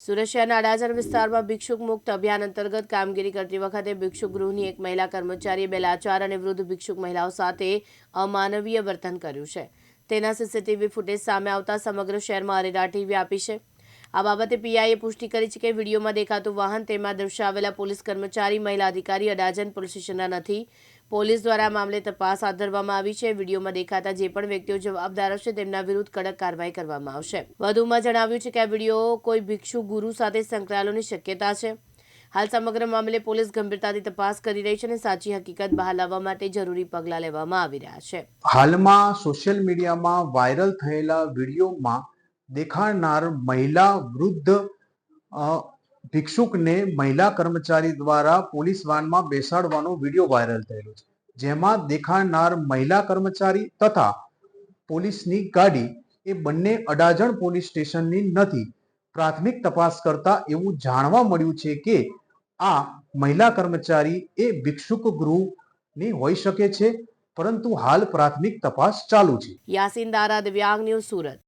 સુરત શહેરના વિસ્તારમાં ભિક્ષુક મુક્ત અભિયાન અંતર્ગત કામગીરી કરતી વખતે ભિક્ષુક ગૃહની એક મહિલા કર્મચારીએ બે લાચાર અને વૃદ્ધ ભિક્ષુક મહિલાઓ સાથે અમાનવીય વર્તન કર્યું છે. તેના સીસીટીવી ફૂટેજ સામે આવતા સમગ્ર શહેરમાં અરેરાટી વ્યાપી છે. આ બાબતે પીઆઈએ પુષ્ટિ કરી છે કે વિડીયોમાં દેખાતું વાહન તેમાં દર્શાવેલા પોલીસ કર્મચારી, મહિલા અધિકારી અડાજન પોલીસ સ્ટેશનના નથી. પોલીસ દ્વારા મામલે તપાસ હાથ ધરવામાં આવી છે. વિડીયોમાં દેખાતા જે પણ વ્યક્તિઓ જવાબદાર હશે તેમના વિરુદ્ધ કડક કાર્યવાહી કરવામાં આવશે. વધુમાં જણાવ્યું છે કે આ વીડિયો કોઈ ભિક્ષુ ગુરુ સાથે સંકળાયેલોની શક્યતા છે. હાલ સમગ્ર મામલે પોલીસ ગંભીરતાથી તપાસ કરી રહી છે અને સાચી હકીકત બહાર લાવવા માટે જરૂરી પગલાં લેવામાં આવી રહ્યા છે. હાલમાં સોશિયલ મીડિયામાં વાયરલ થયેલા વિડીયોમાં દેખાડનાર મહિલા વૃદ્ધ ભિક્ષુકને મહિલા કર્મચારી દ્વારા પોલીસ વાનમાં બેસાડવાનો વીડિયો વાયરલ થયેલો છે. જેમાં દેખાડનાર મહિલા કર્મચારી તથા પોલીસની ગાડી એ બંને અડાજણ પોલીસ સ્ટેશનની નથી. પ્રાથમિક તપાસ કરતા એવું જાણવા મળ્યું છે કે આ મહિલા કર્મચારી એ ભિક્ષુક ગૃહની હોઈ શકે છે, પરંતુ હાલ પ્રાથમિક તપાસ ચાલુ છે. યાસીન દારા દિવ્યાંગ ન્યૂઝ સુરત.